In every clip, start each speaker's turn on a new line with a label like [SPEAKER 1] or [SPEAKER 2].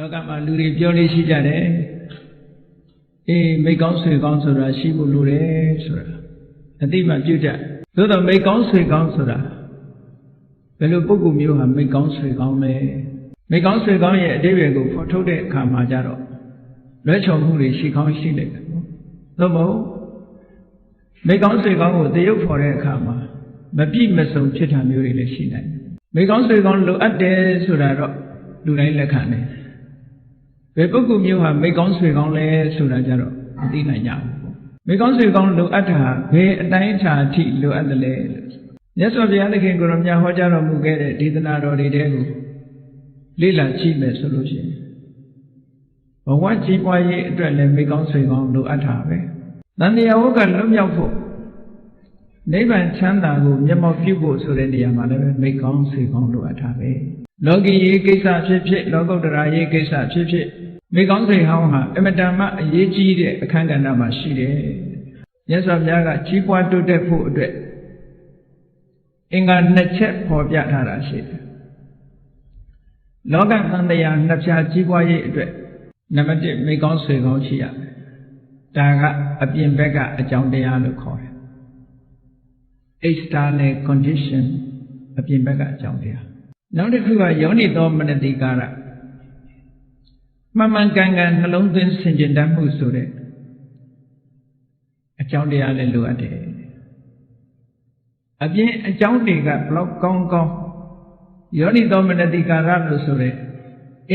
[SPEAKER 1] လောကမှာလူတွေပြောလို့ရှိကြတယ်အေးမိကောင်းဆွေကောင်းဆိုတာရှိဖို့လိုတယ်ဆိုတာအတိမပြုတ်ကြသို့တော့မိကောင်းဆွေကောင်းဆိုတာဘယ်လိုပုဂ္ဂိုလ်မျိုးဟာမိကောင်းဆွေကောင်းလဲမိကောင်းဆွေကောင်းရဲ့အတိပ္ပယ်ကိုဖော်ထုတ်တဲ့အခါမှာကြတော့လွဲချော်မှုတွေရှိကောင်းရှိလိမ့်မယ်နော်သို့မဟုတ်မိကောင်းဆွေကောင်းကိုတရုပ်ဖော်တဲ့အခါမှာမပြည့်မစုံဖြစ်တာမျိုးတွေလည်းရှိနိုင်တယ်မိကောင်းဆွေကောင်းလိုအပ်တယ်ဆိုတာတော့လူတိုင်းလက်ခံတယ် ဘယ်ပုဂ္ဂိုလ်မျိုးဟာမိကောင်းဆွေကောင်းလဲဆိုတာကြတော့မသိနိုင်ကြဘူးပေါ့မိကောင်းဆွေကောင်းလိုအပ်တာဘယ်အတိုင်းအတာအထိလိုအပ်တယ်လဲလို့မြတ်စွာဘုရားသခင်ကိုရောမြတ်ဟောကြားတော်မူခဲ့တဲ့ဒေသနာတော်တွေတဲကိုလေ့လာကြည့်မယ်ဆိုလို့ရှိရင်ဘဝကြီးပွားရေးအတွက်လည်းမိကောင်းဆွေကောင်းလိုအပ်တာပဲတန်တရားဝကလွတ်မြောက်ဖို့နိဗ္ဗာန်ချမ်းသာကိုမျက်မှောက်ပြုဖို့ဆိုတဲ့နေရာမှာလည်းပဲမိကောင်းဆွေကောင်းလိုအပ်တာပဲလောကီရေးကိစ္စဖြစ်ဖြစ်လောကုတ္တရာရေးကိစ္စဖြစ်ဖြစ် မိကောင်းဆွေဟောင်းဟာအမတန်မှအရေးကြီးတဲ့အခန်းကဏ္ဍမှာရှိတယ်မြတ်စွာဘုရားကကြီးပွားတိုးတက်ဖို့အတွက်အင်္ဂါနှစ်ချက်ပေါ်ပြထားတာရှိတယ်လောကသံတရားနှစ်ဖြာကြီးပွားရေးအတွက်နံပါတ်1မိကောင်းဆွေကောင်းရှိရတယ်ဒါကအပြင်ဘက်ကအကြောင်းတရားလို့ခေါ်တယ် external condition အပြင်ဘက်ကအကြောင်းတရားနောက်တစ်ခုကယောနိသောမနတိကာရ မှန်မှန်ကန်ကန်နှလုံးသွင်းဆင်ခြင်တတ်မှုဆိုတဲ့အကြောင်းတရားလည်းလိုအပ်တယ်အပြင်အကြောင်းတွေကဘလောက်ကောင်းကောင်းယောနိသောမနတိကာရလို့ဆိုတဲ့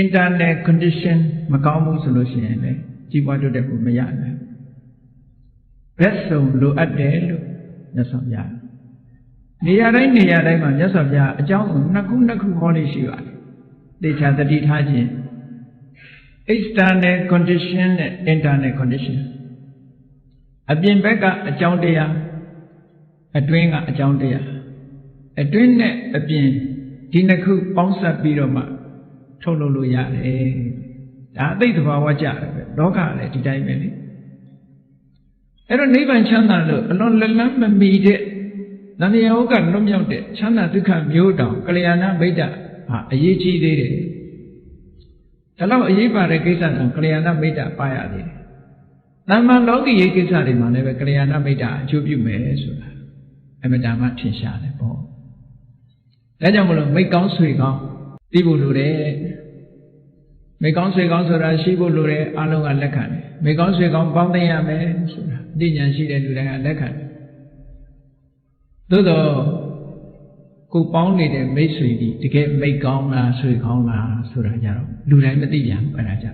[SPEAKER 1] internal condition မကောင်းဘူးဆိုလို့ရှိရင်လည်းကြီးပွားတိုးတက်ဖို့မရနိုင်ဘက်ဆုံးလိုအပ်တယ်လို့မြတ်စွာဘုရားနေရာတိုင်းနေရာတိုင်းမှာမြတ်စွာဘုရားအကြောင်းကိုနှစ်ခုနှစ်ခုဟောလို့ရှိပါတယ်။တေချာတတိထားခြင်း external condition နဲ့ internal condition အပြင်ဘက်ကအကြောင်းတရားအတွင်းကအကြောင်းတရားအတွင်းနဲ့အပြင်ဒီနှစ်ခုပေါင်းစပ်ပြီးတော့မှထုတ်လုပ်လို့ရတယ်။ဒါအသိသဘာဝကြတယ်ပဲ။လောကလည်းဒီတိုင်းပဲလေ။အဲ့တော့နိဗ္ဗာန်ချမ်းသာလို့အလွန်လက်လန်းမမီတဲ့။တဏှာဟုတ်ကလွတ်မြောက်တဲ့ချမ်းသာဒုက္ခမျိုးတောင်ကလျာဏမိတ်တာဟာအရေးကြီးသေးတယ်။ ဒါတော့အရေးပါတဲ့ကိစ္စတောင်ကလျာဏမိတ်တာပါရသေးတယ်။တမ္မာလောကီရေးကိစ္စတွေမှာလည်းပဲကလျာဏမိတ်တာအကျိုးပြုမယ်ဆိုတာအမတန်မှထင်ရှားတယ်ပေါ့။ဒါကြောင့်မလို့မိတ်ကောင်းဆွေကောင်းသိဖို့လိုတယ်။မိတ်ကောင်းဆွေကောင်းဆိုတာရှိဖို့လိုတယ်အလုံးကလက်ခံတယ်။မိတ်ကောင်းဆွေကောင်းပေါင်းသိရမယ်ဆိုတာအသိဉာဏ်ရှိတဲ့လူတိုင်းကလက်ခံတယ်သို့တော့ ကိုပေါင်းနေတဲ့မိတ်ဆွေဒီတကယ်မိတ်ကောင်းလားဆွေကောင်းလားဆိုတာကြတော့လူတိုင်းမသိပြန်ဘူးအဲ့ဒါကြ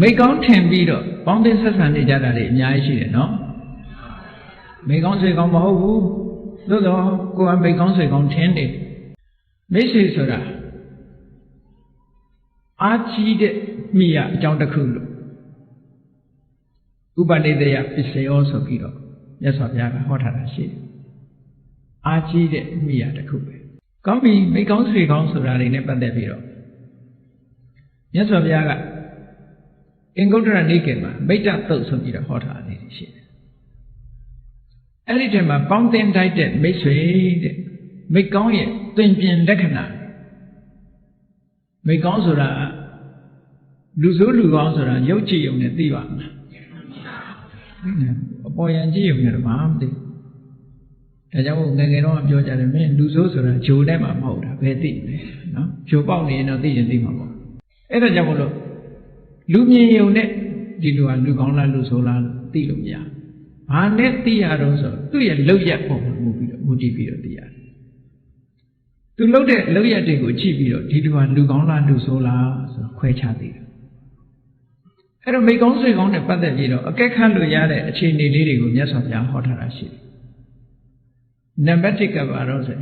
[SPEAKER 1] မိတ်ကောင်းထင်ပြီးတော့ပေါင်းတဲ့ဆက်ဆံနေကြတာတွေအများကြီးရှိတယ်နော်မိတ်ကောင်းဆွေကောင်းမဟုတ်ဘူးသို့တော့ကိုကမိတ်ကောင်းဆွေကောင်းထင်တယ်မိတ်ဆွေဆိုတာအာကြီးတဲ့မိရအကြောင်းတစ်ခုလို့ဥပနိဒေယပစ္စယောဆိုပြီးတော့မြတ်စွာဘုရားကဟောထားတာရှိတယ်အာကြီးတဲ့မိယာတစ်ခုပဲ ကောင်းပြီမိကောင်းဆွေကောင်းဆိုတာတွေနဲ့ပတ်သက်ပြီးတော့မြတ်စွာဘုရားကအင်္ဂုတ္တရနိကေမှာမိတ်တသုတ်ဆိုပြီးတော့ဟောထားတယ်ရှိတယ်အဲ့ဒီတည်းမှာပေါင်းတင်တိုက်တဲ့မိတ်ဆွေတဲ့မိကောင်းရဲ့သင်ပြင်လက္ခဏာမိကောင်းဆိုတာလူဆိုးလူကောင်းဆိုတာရုပ်ကြည့်ုံနဲ့သိပါမလားအပေါ်ယံကြည့်ုံနဲ့တော့မသိဘူး ဒါကြောင့်ငယ်ငယ်တော့ပြောကြတယ်မင်းလူဆိုးဆိုတာဂျိုနဲ့မှမဟုတ်တာဘယ်သိလဲနော်ဂျိုပေါက်နေရင်တော့သိရင်သိမှာပေါ့အဲ့ဒါကြောင့်မလို့လူမြင်ယုံနဲ့ဒီလူကလူကောင်းလားလူဆိုးလားလို့သိလို့မရဘာနဲ့သိရတော့ဆိုသူ့ရဲ့လောက်ရက်ပုံမှာမူပြီးတော့မူတည်ပြီးတော့သိရတယ်သူလောက်တဲ့လောက်ရက်တွေကိုကြည့်ပြီးတော့ဒီလူကလူကောင်းလားလူဆိုးလားဆိုတော့ခွဲခြားသိတယ်အဲ့တော့မိကောင်းဆွေကောင်းနဲ့ပတ်သက်ပြီးတော့အကက်ခတ်လို့ရတဲ့အခြေအနေလေးတွေကိုမြတ်စွာဘုရားဟောထားတာရှိတယ် နံပါတ်1ကပါတော့ဆို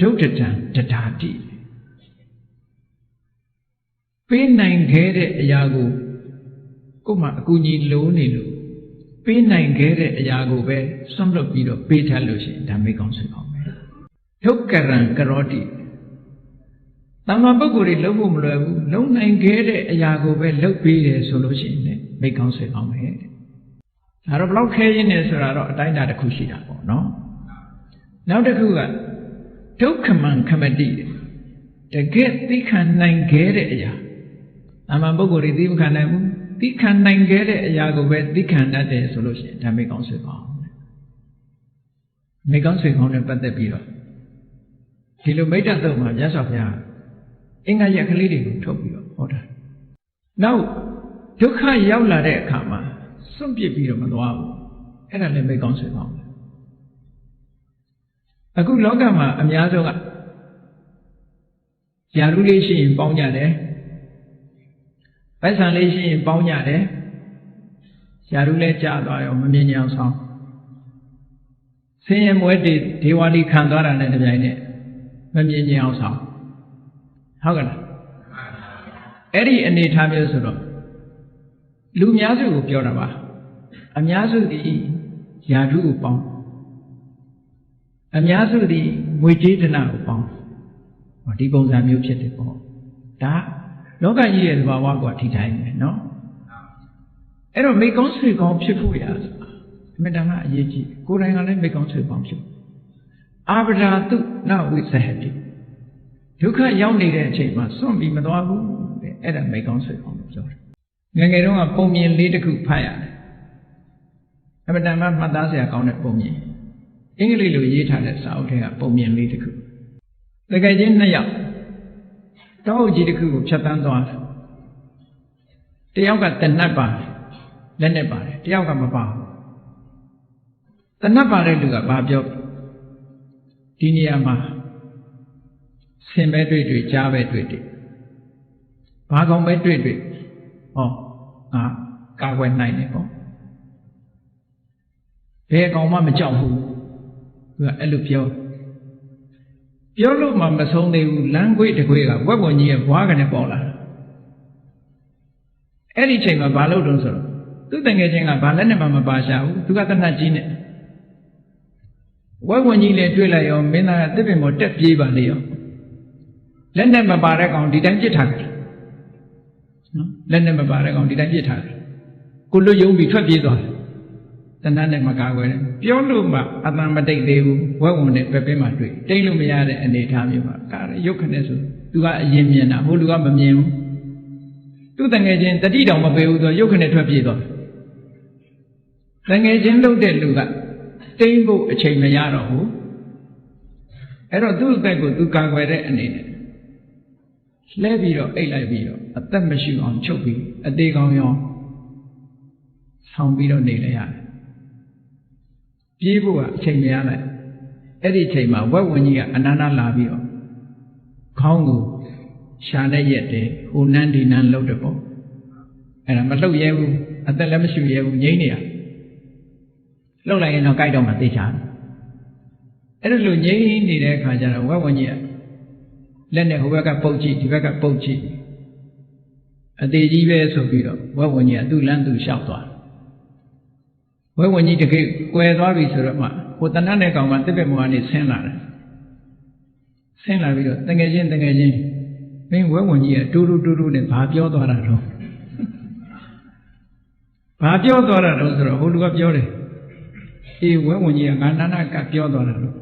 [SPEAKER 1] ဒုဋ္ဌတံတတာတိပေးနိုင်ခဲ့တဲ့အရာကိုကို့မှာအကူကြီးလိုးနေလို့ပေးနိုင်ခဲ့တဲ့အရာကိုပဲဆွန့်လွတ်ပြီးတော့ပေးထပ်လို့ရှိရင်ဒါမိကောင်းဆွေကောင်းပဲဒုက္ကရံကရောတိတမ္မာပုဂ္ဂိုလ်တွေလုံးဖို့မလွယ်ဘူးလုံးနိုင်ခဲ့တဲ့အရာကိုပဲလုပ်ပေးတယ်ဆိုလို့ရှိရင်လည်းမိကောင်းဆွေကောင်းပဲတဲ့ဒါတော့ဘလောက်ခဲရင်းနေဆိုတာတော့အတိုင်းအတာတစ်ခုရှိတာပေါ့နော် နောက်တစ်ခုကဒုက္ခမံခမတိတကယ်သိခံနိုင်ခဲ့တဲ့အရာတာမန်ပုဂ္ဂိုလ်တွေသီးမခံနိုင်ဘူးသီးခံနိုင်ခဲ့တဲ့အရာကိုပဲသီးခံတတ်တယ်ဆိုလို့ရှိရင်ဒါမိကောင်းဆွေကောင်းမိကောင်းဆွေကောင်းနဲ့ပတ်သက်ပြီးတော့ဒီလိုမိတ္တသုတ်မှာမြတ်စွာဘုရားအင်္ဂါရက်ကလေးတွေကိုထုတ်ပြီးတော့ဟောတာနောက်ဒုက္ခရောက်လာတဲ့အခါမှာစွန့်ပစ်ပြီးတော့မသွားဘူးအဲ့ဒါလည်းမိကောင်းဆွေကောင်း အခုလောကမှာအများဆုံးကယာရုလေးရှိရင်ပေါင်းကြတယ်ပိုက်ဆံလေးရှိရင်ပေါင်းကြတယ်ယာရုလည်းကြာသွားရောမမြင်ကြအောင်ဆောင်ဆင်းရဲမွဲတေဒေဝလီခံသွားတာနဲ့တပြိုင်နက်မမြင်ကြအောင်ဆောင်ဟုတ်ကလားအဲ့ဒီအနေထားမျိုးဆိုတော့လူများစုကိုပြောတာပါအများစုဒီယာရုကိုပေါင်း အများစုဒီငွေကြေးဒနာကိုပေါင်းဒီပုံစံမျိုးဖြစ်တယ်ပေါ့ဒါလောကကြီးရဲ့သဘာဝကထိတိုင်းပဲเนาะအဲ့တော့မိကောင်းဆွေကောင်းဖြစ်ဖို့ရဆိုတာအမြဲတမ်းအရေးကြီးကိုယ်တိုင်ကလည်းမိကောင်းဆွေကောင်းဖြစ်အာဗရာတုနဝိသဟတိဒုက္ခရောက်နေတဲ့အချိန်မှာစွန့်ပြီးမသွားဘူးတဲ့အဲ့ဒါမိကောင်းဆွေကောင်းလို့ပြောတယ်ငယ်ငယ်တုန်းကပုံမြင်လေးတစ်ခုဖတ်ရတယ်အမြဲတမ်းမှတ်သားစရာကောင်းတဲ့ပုံမြင် အင်္ဂလိပ်လိုရေးထားတဲ့စာအုပ်ထဲကပုံမြင်လေးတစ်ခုတကယ်ချင်းနှစ်ယောက်တောအုပ်ကြီးတစ်ခုကိုဖြတ်တန်းသွားတယ်တယောက်ကတနတ်ပါလက်နဲ့ပါတယ်တယောက်ကမပါဘူးတနတ်ပါတဲ့လူကဘာပြောဒီနေရာမှာဆင်ပဲတွေ့တွေ့ကြားပဲတွေ့တွေ့ဘာကောင်ပဲတွေ့တွေ့ဟောငါကာကွယ်နိုင်တယ်ဟောဘယ်ကောင်မှမကြောက်ဘူး သူကအဲ့လိုပြောပြောလို့မှမဆုံးသေးဘူးလမ်းခွေးတခွေးကဝက်ဝင်ကြီးရဲ့ဘွားကနေပေါ်လာအဲ့ဒီချိန်မှာဘာလုပ်တုံးဆိုတော့သူ့တငယ်ချင်းကဘာလက်နဲ့မှမပါရှာဘူးသူကတနတ်ကြီးနဲ့ဝက်ဝင်ကြီးလည်းတွေ့လိုက်ရောမင်းသားကတစ်ပင်ပေါ်တက်ပြေးပါလေရောလက်နဲ့မပါတဲ့ကောင်ဒီတိုင်းပြစ်ထားတယ်နော်လက်နဲ့မပါတဲ့ကောင်ဒီတိုင်းပြစ်ထားတယ်ကိုလွတ်ယုံပြီးထွက်ပြေးသွားတယ် တဏှာနဲ့မကာကွယ်တယ်ပြောလို့မှအတန်မတိတ်သေးဘူးဝက်ဝင်နဲ့ပဲပဲမှတွေ့တိတ်လို့မရတဲ့အနေအထားမျိုးပါကာရရုပ်ခနဲ့ဆိုသူကအရင်မြင်တာဟိုလူကမမြင်ဘူးသူ့တငယ်ချင်းတတိတောင်မပေးဘူးဆိုရုပ်ခနဲ့ထွက်ပြေးသွားတငယ်ချင်းလုပ်တဲ့လူကတိမ့်ဖို့အချိန်မရတော့ဘူးအဲ့တော့သူ့အသက်ကိုသူကာကွယ်တဲ့အနေနဲ့လှဲပြီးတော့အိတ်လိုက်ပြီးတော့အသက်မရှိအောင်ချုပ်ပြီးအသေးကောင်းရောဆောင်းပြီးတော့နေလိုက်ရတယ် ပြေးဖို့ကအချိန်မရလိုက်အဲ့ဒီအချိန်မှာဝက်ဝင်ကြီးကအနန္တလာပြီးတော့ခေါင်းကိုရှာတဲ့ရက်တယ်ဟိုနန်းဒီနန်းလှုပ်တယ်ပေါ့အဲ့ဒါမလှုပ်ရဲဘူးအသက်လည်းမရှိရဲဘူးငြိမ့်နေရလှုပ်လိုက်ရင်တော့ကြိုက်တော့မှသိချာအဲ့ဒါလိုငြိမ့်နေတဲ့အခါကျတော့ဝက်ဝင်ကြီးကလက်နဲ့ဟိုဘက်ကပုတ်ကြည့်ဒီဘက်ကပုတ်ကြည့်အသေးကြီးပဲဆိုပြီးတော့ဝက်ဝင်ကြီးကသူ့လမ်းသူလျှောက်သွား ဝဲဝင်ကြီးတကယ်ကွယ်သွားပြီဆိုတော့မှဟိုတဏှတ်တဲ့ကောင်ကတစ်ပက်မောကနေဆင်းလာတယ်ဆင်းလာပြီးတော့တငယ်ချင်းတငယ်ချင်းမင်းဝဲဝင်ကြီးကတူတူတူတူနဲ့ဘာပြောသွားတာတော့ဘာပြောသွားတာတော့ဆိုတော့ဟိုလူကပြောတယ်အေးဝဲဝင်ကြီးကငါနာနာကပြောသွားတာတော့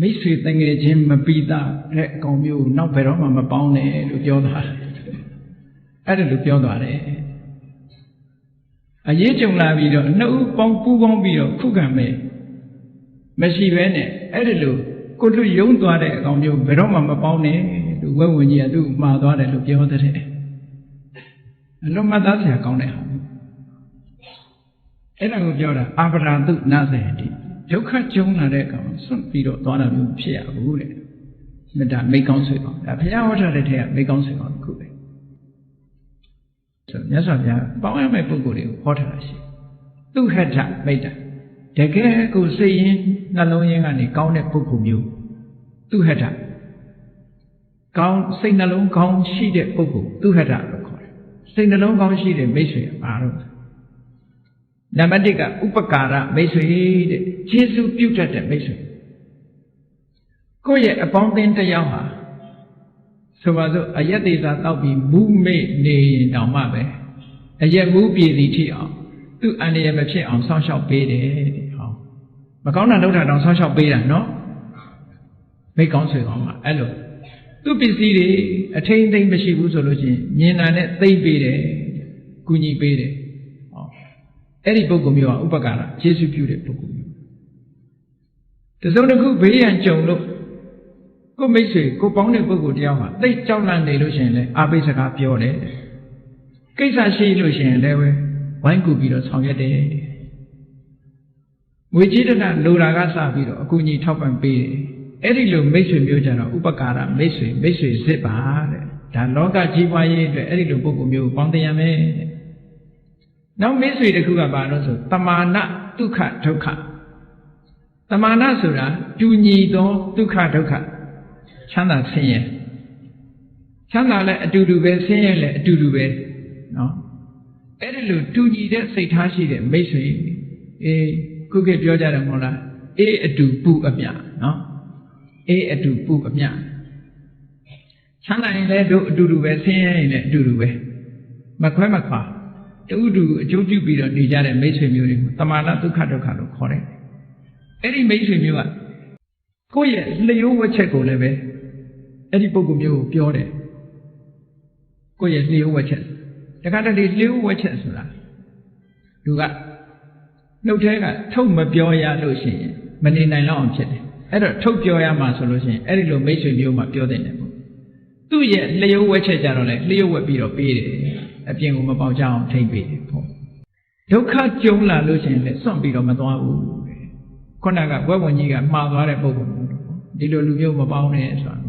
[SPEAKER 1] မိတ်ဆွေတငယ်ချင်းမပီတာတဲ့အကောင်မျိုးနောက်ဘယ်တော့မှမပေါင်းနဲ့လို့ပြောသွားတယ်အဲ့ဒါလိုပြောသွားတယ် အရေးကြုံလာပြီးတော့နှစ်ဦးပေါင်းပူးပေါင်းပြီးတော့ခုခံမယ်မရှိဘဲနဲ့အဲ့ဒီလိုကိုလူယုံသွားတဲ့အကောင်မျိုးဘယ်တော့မှမပေါင်းနဲ့သူဝဲဝင်ကြီးကသူ့မှားသွားတယ်လို့ပြောတဲ့အလုံးမသားဆရာကောင်းတဲ့ဟာအဲ့ဒါကိုပြောတာအာဗရာတုနာစေတိဒုက္ခကြုံလာတဲ့ကောင်စွန့်ပြီးတော့သွားတာမျိုးဖြစ်ရဘူးတဲ့မေတ္တာမိကောင်းဆွေကောင်းဒါဘုရားဟောထားတဲ့ထက်ကမိကောင်းဆွေကောင်းတစ်ခုပဲ ဆိုမြတ်စွာဘုရားပေါင်းရမယ့်ပုဂ္ဂိုလ်တွေကိုဟောထားတာရှိသူဟထမိတ်တာတကယ်ကိုစိတ်ရင်းနှလုံးရင်းကနေကောင်းတဲ့ပုဂ္ဂိုလ်မျိုးသူဟထကောင်းစိတ်နှလုံးကောင်းရှိတဲ့ပုဂ္ဂိုလ်သူဟထလို့ခေါ်တယ်စိတ်နှလုံးကောင်းရှိတဲ့မိတ်ဆွေပါတော့နံပါတ်1ကဥပကာရမိတ်ဆွေတဲ့ခြေစုပြုတ်တတ်တဲ့မိတ်ဆွေကိုယ့်ရဲ့အပေါင်းအသင်းတစ်ယောက်ဟာ ဆိုပါစို့အယက်သေးစာတောက်ပြီးမူးမေ့နေရင်တောင်မှပဲအယက်မူးပြည်စီထိအောင်သူ့အန္တရာယ်မဖြစ်အောင်ဆောင်းလျှောက်ပေးတယ်တဲ့ဟောမကောင်းတာလုပ်တာတောင်ဆောင်းလျှောက်ပေးတာနော်မိတ်ကောင်းဆွေကောင်းကအဲ့လိုသူသူပစ္စည်းတွေအထိမ့်သိမ့်မရှိဘူးဆိုလို့ရှိရင်မြင်တာနဲ့သိမ့်ပေးတယ်ကုညီပေးတယ်ဟောအဲ့ဒီပုဂ္ဂိုလ်မျိုးကဥပက္ခရာယေရှုပြုတဲ့ပုဂ္ဂိုလ်မျိုးတစုံတစ်ခုဘေးရန်ကြုံလို့ ကိုမိတ်ဆွေကိုပေါင်းတဲ့ပုဂ္ဂိုလ်တယောက်ဟာသိကြောက်လန့်နေလို့ရှိရင်လည်းအာဘိစကားပြောတယ်ကိစ္စရှိလို့ရှိရင်လည်းဝိုင်းကူပြီးတော့ဆောင်ရွက်တယ်ငွေကြေးတနာလိုတာကစပြီးတော့အကူအညီထောက်ပံ့ပေးတယ်အဲ့ဒီလိုမိတ်ဆွေမျိုးကြတော့ဥပက္ခရာမိတ်ဆွေမိတ်ဆွေစစ်ပါတဲ့ဒါလောကကြီးပွားရေးအတွက်အဲ့ဒီလိုပုဂ္ဂိုလ်မျိုးကိုပေါင်းတင်ရမယ်တဲ့နောက်မိတ်ဆွေတစ်ခုကဘာလို့ဆိုတမာနဒုက္ခဒုက္ခတမာနဆိုတာတူညီသောဒုက္ခဒုက္ခ ချမ်းသာဆင်းရဲချမ်းသာလည်းအတူတူပဲဆင်းရဲလည်းအတူတူပဲနော်အဲ့ဒီလိုတူညီတဲ့စိတ်ထားရှိတဲ့မိတ်ဆွေအေးခုခေတ်ပြောကြတယ်မဟုတ်လားအေးအတူပူအမြနော်အေးအတူပူအမြချမ်းသာရင်လည်းတို့အတူတူပဲဆင်းရဲရင်လည်းအတူတူပဲမခွဲမခွာတူတူအကျိုးပြုပြီးတော့နေကြတဲ့မိတ်ဆွေမျိုးတွေကိုတမာနဒုက္ခဒုက္ခလို့ခေါ်တယ်အဲ့ဒီမိတ်ဆွေမျိုးကကိုယ့်ရဲ့လျှိုးဝှက်ချက်ကိုလည်းပဲ အဲ့ဒီပုဂ္ဂိုလ်မျိုးကိုပြောတယ်ကိုယ့်ရဲ့လျှိုးဝှက်ချက်တခါတလေလျှိုးဝှက်ချက်ဆိုတာလူကနှုတ်ထဲကထုတ်မပြောရလို့ရှိရင်မနေနိုင်တော့အောင်ဖြစ်တယ်အဲ့တော့ထုတ်ပြောရမှာဆိုလို့ရှိရင်အဲ့ဒီလိုမိတ်ဆွေမျိုးမှပြောတဲ့တယ်ပေါ့သူ့ရဲ့လျှိုးဝှက်ချက်ကြတော့လေလျှိုးဝှက်ပြီးတော့ပေးတယ်အပြင်ကိုမပေါက်ကြအောင်ထိမ့်ပေးတယ်ပေါ့ဒုက္ခကြုံလာလို့ရှိရင်လည်းစွန့်ပြီးတော့မသွားဘူးတဲ့ခုနကဘွဲဝင်ကြီးကမှားသွားတဲ့ပုံပုံဒီလိုလူမျိုးမပေါင်းနဲ့ဆိုတာ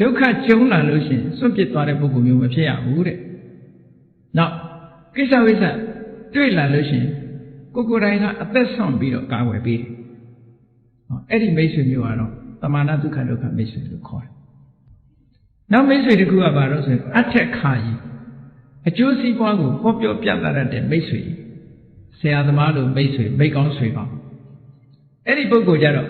[SPEAKER 1] ဒုက္ခကြုံလာလို့ရှိရင်စွန့်ပစ်သွားတဲ့ပုံပုံမျိုးမဖြစ်ရဘူးတဲ့နောက်ကိစ္စဝိစ္စတွေ့လာလို့ရှိရင်ကိုကိုယ်တိုင်ကအသက်ဆုံးပြီးတော့ကာဝယ်ပေးတယ်။ဟောအဲ့ဒီမိတ်ဆွေမျိုးကတော့တမာနဒုက္ခဒုက္ခမိတ်ဆွေလို့ခေါ်တယ်။နောက်မိတ်ဆွေတစ်ခုကဘာလို့ဆိုရင်အထက်ခါကြီးအကျိုးစီးပွားကိုဟောပြောပြသတတ်တဲ့မိတ်ဆွေဆရာသမားလိုမိတ်ဆွေမိတ်ကောင်းဆွေကောင်းအဲ့ဒီပုဂ္ဂိုလ်ကြတော့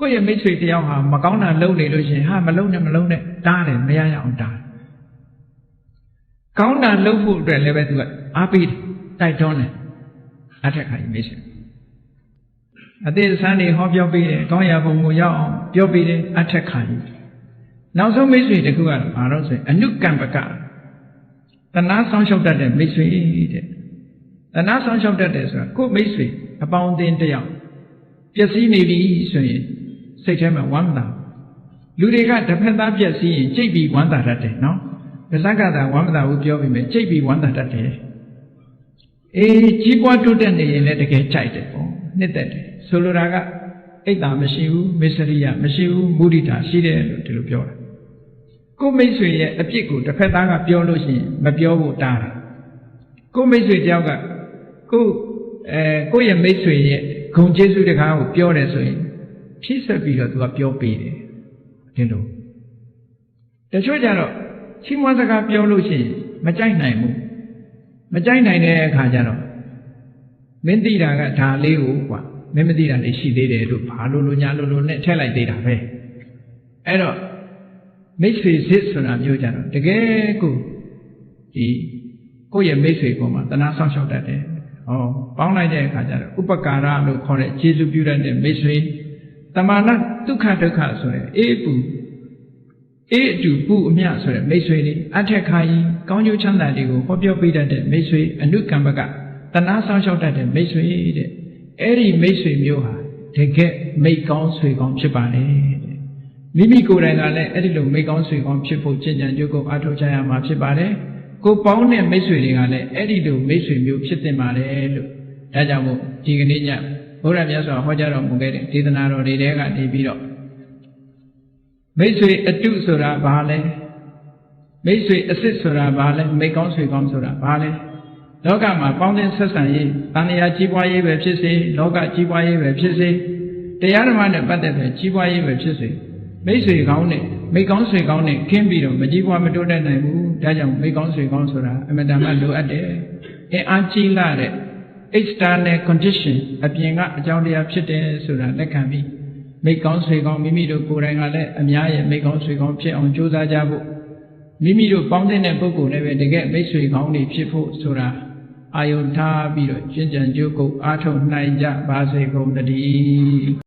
[SPEAKER 1] ကိုယ့်ရဲ့မိတ်ဆွေတယောက်ဟာမကောင်းတာလုပ်နေလို့ရှိရင်ဟာမလုပ်နဲ့မလုပ်နဲ့တားတယ်မရရအောင်တားတယ်။ကောင်းတာလုပ်ဖို့အတွက်လည်းပဲသူကအားပေးတိုက်တွန်းတယ်အထက်ခါကြီးမိတ်ဆွေအသေးစမ်းနေဟောပြောပေးတယ်ကောင်းရာဘုံကိုရောက်အောင်ပြောပေးတယ်အထက်ခါကြီးနောက်ဆုံးမိတ်ဆွေတခုကတော့ဘာလို့ဆိုရင်အနုကံပကတဏှာဆောင်ရှောက်တတ်တဲ့မိတ်ဆွေတဲ့တဏှာဆောင်ရှောက်တတ်တယ်ဆိုတာကိုယ်မိတ်ဆွေအပေါင်းအသင်းတယောက်ပျက်စီးနေပြီဆိုရင် စိတ်ထဲမှာဝမ်းသာလူတွေကတစ်ဖက်သားပျက်စီးရင်ကြိတ်ပြီးဝမ်းသာတတ်တယ်နော်ဗဇက်ကသာဝမ်းမသာဘူးပြောပြီးမယ်ကြိတ်ပြီးဝမ်းသာတတ်တယ်အေးကြီးပွားတိုးတက်နေရင်လည်းတကယ်ကြိုက်တယ်ပေါ့နှစ်သက်တယ်ဆိုလိုတာကအိတ်တာမရှိဘူးမစ္စရိယမရှိဘူးမုဒိတာရှိတယ်လို့ဒီလိုပြောတာကိုမိတ်ဆွေရဲ့အပြစ်ကိုတစ်ဖက်သားကပြောလို့ရှိရင်မပြောဖို့တားတာကိုမိတ်ဆွေတယောက်ကကိုအဲကိုရဲ့မိတ်ဆွေရဲ့ဂုံကျေးဇူးတကားကိုပြောတယ်ဆိုရင် ဖြည့်ဆက်ပြီးတော့သူကပြောပေးတယ်ဒီလိုတချို့ကြတော့ချီးမွမ်းစကားပြောလို့ရှိရင်မကြိုက်နိုင်ဘူးမကြိုက်နိုင်တဲ့အခါကျတော့မင်းသိတာကဒါလေးကိုကွာမင်းမသိတာလေးရှိသေးတယ်လို့ဘာလို့လို့ညာလို့လို့နဲ့ထည့်လိုက်သေးတာပဲအဲ့တော့မိတ်ဆွေစစ်ဆိုတာမျိုးကြတော့တကယ်ကိုဒီကိုယ့်ရဲ့မိတ်ဆွေပေါ်မှာတနာဆောင်ရှောက်တတ်တယ်ဟောပေါင်းလိုက်တဲ့အခါကျတော့ဥပကာရလို့ခေါ်တဲ့ခြေစုပြုတတ်တဲ့မိတ်ဆွေ တမာနဒုက္ခဒုက္ခဆိုတဲ့အေးပူအေးအတူပူအမြဆိုတဲ့မိတ်ဆွေတွေအထက်ခါကြီးကောင်းကျိုးချမ်းသာတွေကိုဟောပြောပေးတတ်တဲ့မိတ်ဆွေအနုကံပကတနာဆောင်ရှောက်တတ်တဲ့မိတ်ဆွေတဲ့အဲ့ဒီမိတ်ဆွေမျိုးဟာတကယ်မိတ်ကောင်းဆွေကောင်းဖြစ်ပါလေတဲ့မိမိကိုယ်တိုင်ကလည်းအဲ့ဒီလိုမိတ်ကောင်းဆွေကောင်းဖြစ်ဖို့ကြင်ကြံကြိုးကုပ်အားထုတ်ကြရမှာဖြစ်ပါတယ်ကိုပေါင်းတဲ့မိတ်ဆွေတွေကလည်းအဲ့ဒီလိုမိတ်ဆွေမျိုးဖြစ်တင်ပါတယ်လို့ဒါကြောင့်မို့ဒီကနေ့ည ဘုရားမြတ်စွာဟောကြားတော်မူခဲ့တဲ့ဒေသနာတော်တွေထဲကနေပြီးတော့မိတ်ဆွေအတုဆိုတာဘာလဲမိတ်ဆွေအစ်စ်ဆိုတာဘာလဲမိတ်ကောင်းဆွေကောင်းဆိုတာဘာလဲလောကမှာပေါင်းတဲ့ဆက်ဆံရေးတဏှာကြီးပွားရေးပဲဖြစ်စေလောကကြီးပွားရေးပဲဖြစ်စေတရားဓမ္မနဲ့ပတ်သက်တဲ့ကြီးပွားရေးပဲဖြစ်စေမိတ်ဆွေကောင်းနဲ့မိတ်ကောင်းဆွေကောင်းနဲ့ခင်းပြီးတော့မကြီးပွားမတိုးတက်နိုင်ဘူးဒါကြောင့်မိတ်ကောင်းဆွေကောင်းဆိုတာအမှန်တမ်းလိုအပ်တယ်အင်အားကြီးလာတဲ့ external condition အပြင်ကအကြောင်းတရားဖြစ်တယ်ဆိုတာလက်ခံပြီးမိတ်ကောင်းဆွေကောင်းမိမိတို့ကိုယ်တိုင်ကလည်းအများရဲ့မိတ်ကောင်းဆွေကောင်းဖြစ်အောင်ကြိုးစားကြဖို့မိမိတို့ပေါင်းတဲ့ပုဂ္ဂိုလ်လည်းပဲတကယ်မိတ်ဆွေကောင်းတွေဖြစ်ဖို့ဆိုတာအာယုန်ထားပြီးတော့ကျင့်ကြံကြိုးကုပ်အားထုတ်နိုင်ကြပါစေကုန်တည်း